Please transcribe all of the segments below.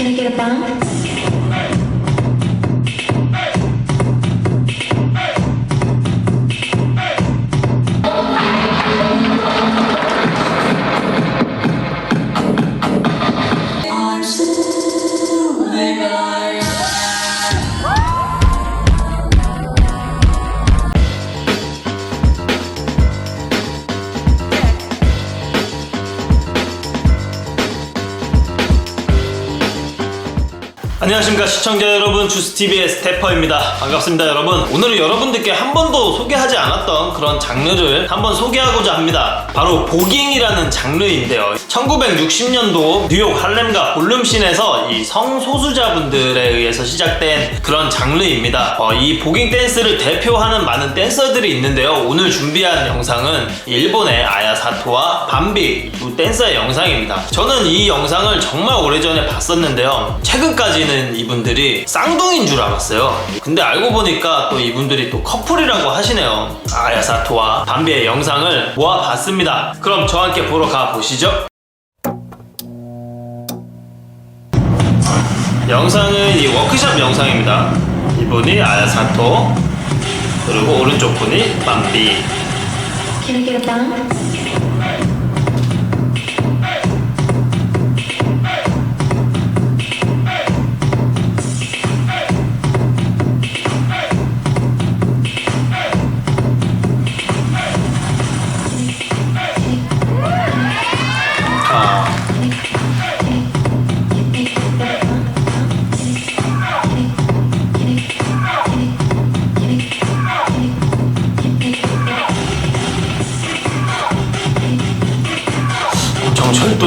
Can I get a bump? 안녕하십니까 시청자 여러분. 주스TV의 스태퍼입니다. 반갑습니다 여러분. 오늘은 여러분들께 한 번도 소개하지 않았던 그런 장르를 한번 소개하고자 합니다. 바로 보깅이라는 장르인데요. 1960년도 뉴욕 할렘과 볼룸씬에서 이 성소수자분들에 의해서 시작된 그런 장르입니다. 어, 이 보깅 댄스를 대표하는 많은 댄서들이 있는데요. 오늘 준비한 영상은 일본의 아야 사토와 밤비 두 댄서의 영상입니다. 저는 이 영상을 정말 오래전에 봤었는데요. 최근까지는 이분들이 쌍둥이인 줄 알았어요. 근데 알고 보니까 또 이분들이 또 커플이라고 하시네요. 아야 사토와 밤비의 영상을 모아봤습니다. 그럼 저와 함께 보러 가보시죠. 영상은 이 워크샵 영상입니다. 이분이 아야 사토 그리고 오른쪽 분이 밤비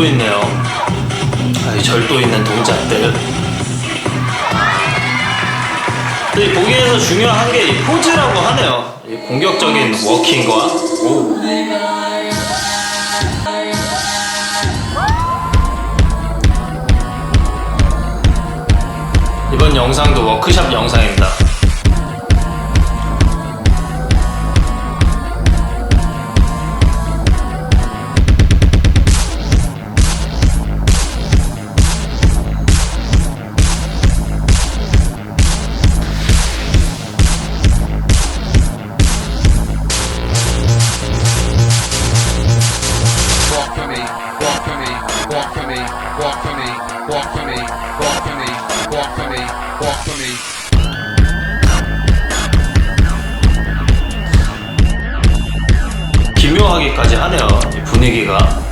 있네요. 아, 이 절도 있는 동작들. 근데 이 보기에서 중요한 게 이 포즈라고 하네요. 이 공격적인 워킹과 오. 이번 영상도 워크샵 영상입니다. Walk for me, walk for me. 기묘하기까지 하네요. 이 분위기가.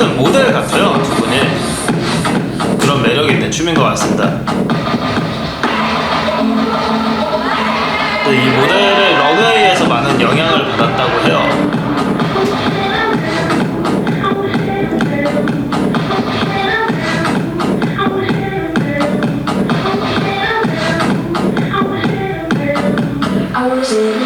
보면은 모델 같아요, 두 분이. 그런 매력 있는 춤인 것 같습니다. 또이 모델의 런웨이에서 많은 영향을 받았다고 해요. Was in.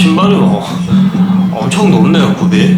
신발이 뭐 엄청 높네요 굽이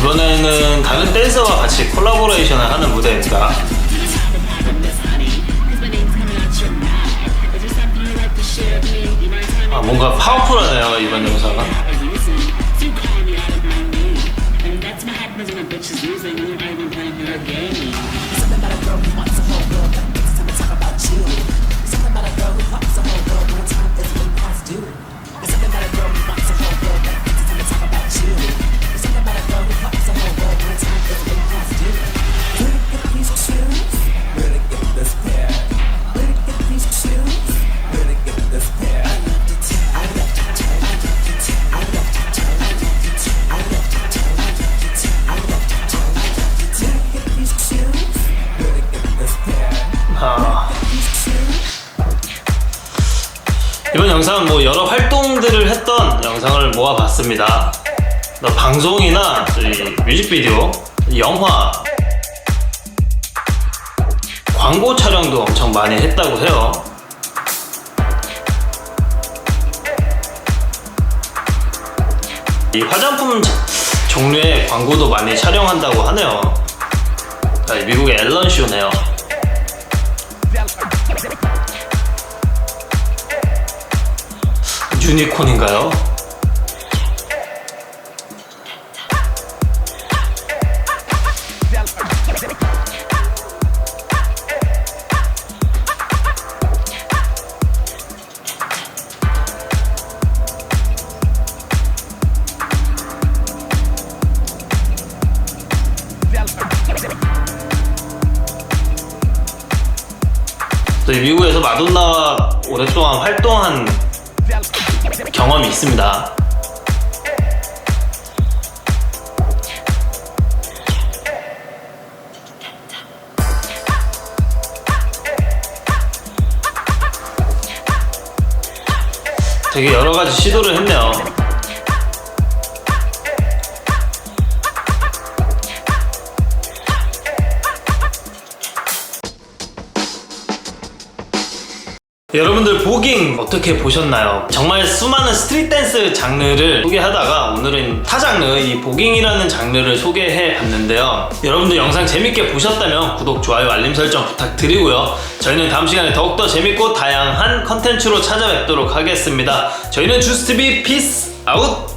이번에는 다른 댄서와 같이 콜라보레이션을 하는 무대입니다. 아, 뭔가 파워풀하네요, 이번 영상은. 영상은 뭐 여러 활동들을 했던 영상을 모아봤습니다. 뭐 방송이나 저희 뮤직비디오, 영화, 광고 촬영도 엄청 많이 했다고 해요. 이 화장품 자- 종류의 광고도 많이 촬영한다고 하네요. 아, 이 미국의 앨런 쇼네요. 유니콘인가요? 미국에서 마돈나와 오랫동안 활동한 경험이 있습니다. 되게 여러 가지 시도를 했네요. 여러분들 보깅 어떻게 보셨나요? 정말 수많은 스트릿 댄스 장르를 소개하다가 오늘은 타 장르 이 보깅이라는 장르를 소개해 봤는데요. 여러분들 영상 재밌게 보셨다면 구독, 좋아요, 알림 설정 부탁드리고요. 저희는 다음 시간에 더욱더 재밌고 다양한 컨텐츠로 찾아뵙도록 하겠습니다. 저희는 주스티비 피스 아웃!